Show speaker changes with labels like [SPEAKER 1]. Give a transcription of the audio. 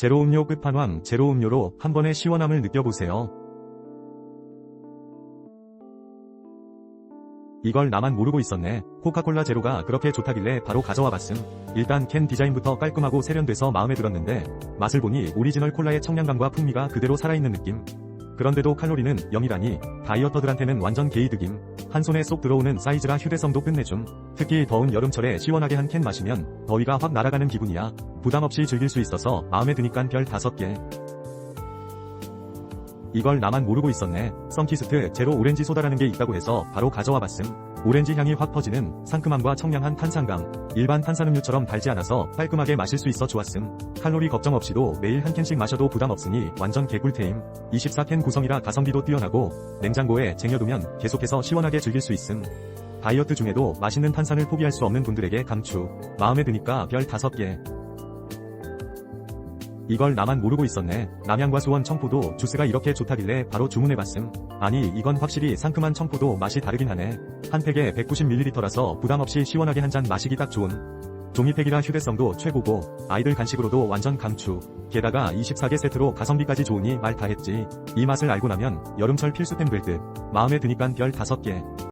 [SPEAKER 1] 제로 음료 끝판왕 제로 음료로 한 번의 시원함을 느껴보세요. 이걸 나만 모르고 있었네. 코카콜라 제로가 그렇게 좋다길래 바로 가져와 봤음. 일단 캔 디자인부터 깔끔하고 세련돼서 마음에 들었는데 맛을 보니 오리지널 콜라의 청량감과 풍미가 그대로 살아있는 느낌. 그런데도 칼로리는 0이라니 다이어터들한테는 완전 게이득임. 한 손에 쏙 들어오는 사이즈라 휴대성도 끝내줌. 특히 더운 여름철에 시원하게 한 캔 마시면 더위가 확 날아가는 기분이야. 부담 없이 즐길 수 있어서 마음에 드니깐 별 5개. 이걸 나만 모르고 있었네. 썬키스트 제로 오렌지 소다라는 게 있다고 해서 바로 가져와 봤음. 오렌지 향이 확 퍼지는 상큼함과 청량한 탄산감. 일반 탄산음료처럼 달지 않아서 깔끔하게 마실 수 있어 좋았음. 칼로리 걱정 없이도 매일 한 캔씩 마셔도 부담 없으니 완전 개꿀템. 24캔 구성이라 가성비도 뛰어나고 냉장고에 쟁여두면 계속해서 시원하게 즐길 수 있음. 다이어트 중에도 맛있는 탄산을 포기할 수 없는 분들에게 강추. 마음에 드니까 별 5개. 이걸 나만 모르고 있었네. 남양과 수원 청포도 주스가 이렇게 좋다길래 바로 주문해봤음. 아니 이건 확실히 상큼한 청포도 맛이 다르긴 하네. 한 팩에 190ml라서 부담 없이 시원하게 한 잔 마시기 딱 좋은. 종이팩이라 휴대성도 최고고 아이들 간식으로도 완전 강추. 게다가 24개 세트로 가성비까지 좋으니 말 다 했지. 이 맛을 알고 나면 여름철 필수템 될 듯. 마음에 드니깐 별 5개.